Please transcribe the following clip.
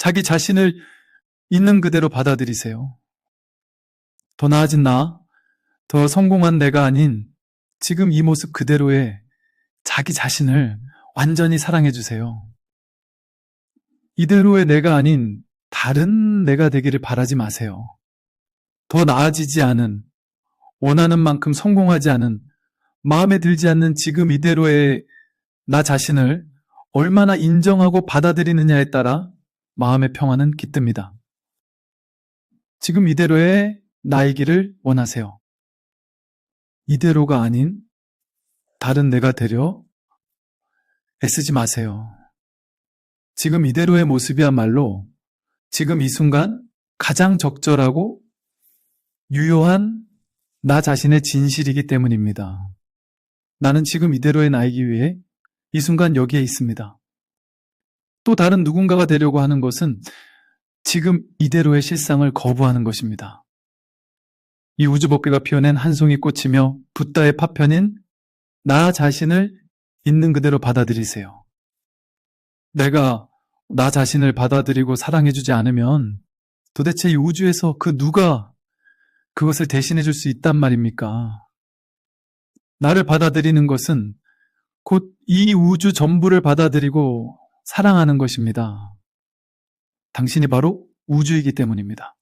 자기 자신을 있는 그대로 받아들이세요. 더 나아진 나, 더 성공한 내가 아닌 지금 이 모습 그대로의 자기 자신을 완전히 사랑해 주세요. 이대로의 내가 아닌 다른 내가 되기를 바라지 마세요. 더 나아지지 않은, 원하는 만큼 성공하지 않은, 마음에 들지 않는 지금 이대로의 나 자신을 얼마나 인정하고 받아들이느냐에 따라 마음의 평화는 깃듭니다. 지금 이대로의 나이기를 원하세요. 이대로가 아닌 다른 내가 되려 애쓰지 마세요. 지금 이대로의 모습이야말로 지금 이 순간 가장 적절하고 유효한 나 자신의 진실이기 때문입니다. 나는 지금 이대로의 나이기 위해 이 순간 여기에 있습니다. 또 다른 누군가가 되려고 하는 것은 지금 이대로의 실상을 거부하는 것입니다. 이 우주법계가 피워낸 한 송이 꽃이며 붓다의 파편인 나 자신을 있는 그대로 받아들이세요. 내가 나 자신을 받아들이고 사랑해주지 않으면 도대체 이 우주에서 그 누가 그것을 대신해 줄 수 있단 말입니까? 나를 받아들이는 것은 곧 이 우주 전부를 받아들이고 사랑하는 것입니다. 당신이 바로 우주이기 때문입니다.